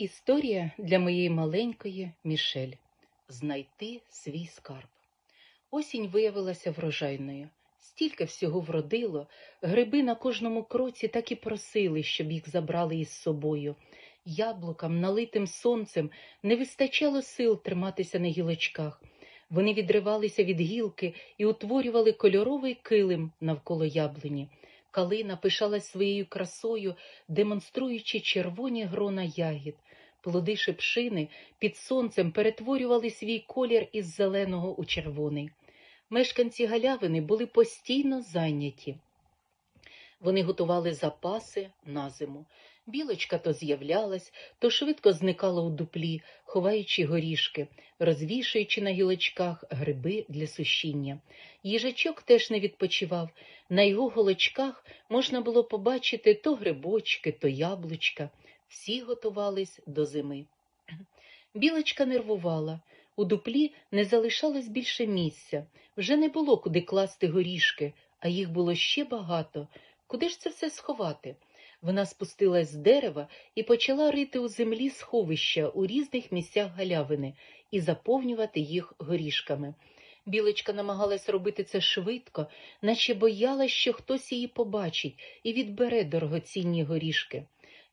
Історія для моєї маленької Мішель знайти свій скарб. Осінь виявилася врожайною. Стільки всього вродило, гриби на кожному кроці так і просили, щоб їх забрали із собою. Яблукам, налитим сонцем, не вистачало сил триматися на гілочках. Вони відривалися від гілки і утворювали кольоровий килим навколо яблуні. Калина пишалась своєю красою, демонструючи червоні грона ягід. Плоди шипшини під сонцем перетворювали свій колір із зеленого у червоний. Мешканці галявини були постійно зайняті. Вони готували запаси на зиму. Білочка то з'являлась, то швидко зникала у дуплі, ховаючи горішки, розвішуючи на гілочках гриби для сушіння. Їжачок теж не відпочивав. На його голочках можна було побачити то грибочки, то яблучка. Всі готувались до зими. Білочка нервувала. У дуплі не залишалось більше місця. Вже не було куди класти горішки, а їх було ще багато. Куди ж це все сховати? Вона спустилась з дерева і почала рити у землі сховища у різних місцях галявини і заповнювати їх горішками. Білочка намагалась робити це швидко, наче боялась, що хтось її побачить і відбере дорогоцінні горішки.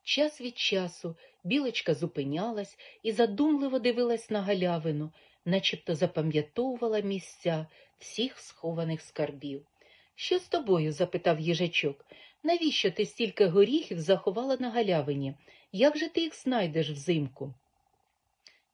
Час від часу білочка зупинялась і задумливо дивилась на галявину, начебто запам'ятовувала місця всіх схованих скарбів. Що з тобою? запитав їжачок. Навіщо ти стільки горіхів заховала на галявині? Як же ти їх знайдеш взимку?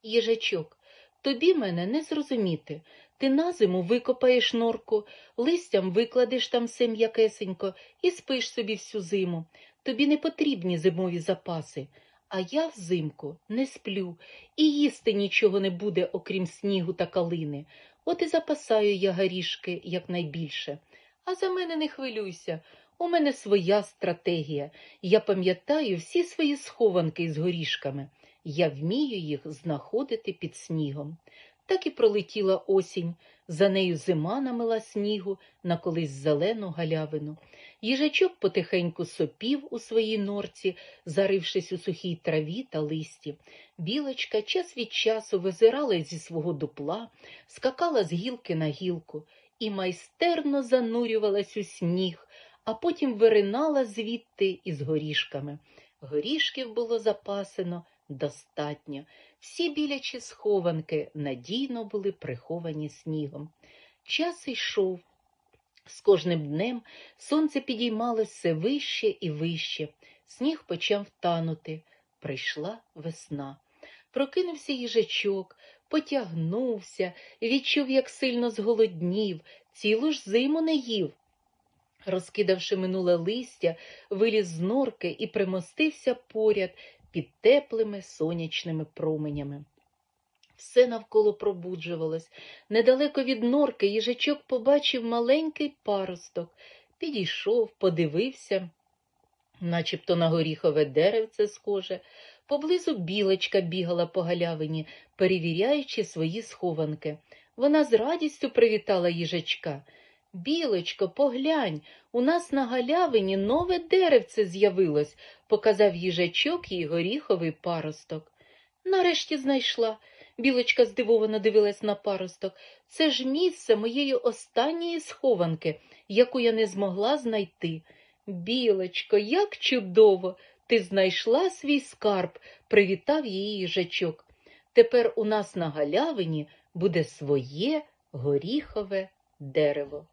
Їжачок, тобі мене не зрозуміти. Ти на зиму викопаєш норку, листям викладеш там все м'якесенько і спиш собі всю зиму. Тобі не потрібні зимові запаси. А я взимку не сплю, і їсти нічого не буде, окрім снігу та калини. От і запасаю я горішки якнайбільше. А за мене не хвилюйся. У мене своя стратегія. Я пам'ятаю всі свої схованки з горішками. Я вмію їх знаходити під снігом. Так і пролетіла осінь. За нею зима намила снігу на колись зелену галявину. Їжачок потихеньку сопів у своїй норці, зарившись у сухій траві та листі. Білочка час від часу визирала зі свого дупла, скакала з гілки на гілку і майстерно занурювалась у сніг, а потім виринала звідти із горішками. Горішків було запасено достатньо. Всі білячі схованки надійно були приховані снігом. Час йшов. З кожним днем сонце підіймалось все вище і вище. Сніг почав танути. Прийшла весна. Прокинувся їжачок, потягнувся, відчув, як сильно зголоднів, цілу ж зиму не їв. Розкидавши минуле листя, виліз з норки і примостився поряд під теплими сонячними променями. Все навколо пробуджувалось. Недалеко від норки їжачок побачив маленький паросток, підійшов, подивився, начебто на горіхове деревце схоже. Поблизу білочка бігала по галявині, перевіряючи свої схованки. Вона з радістю привітала їжачка. Білочко, поглянь, у нас на галявині нове деревце з'явилось, показав їжачок їй горіховий паросток. Нарешті знайшла. Білочка здивовано дивилась на паросток. Це ж місце моєї останньої схованки, яку я не змогла знайти. Білочко, як чудово! Ти знайшла свій скарб, привітав її їжачок. Тепер у нас на галявині буде своє горіхове дерево.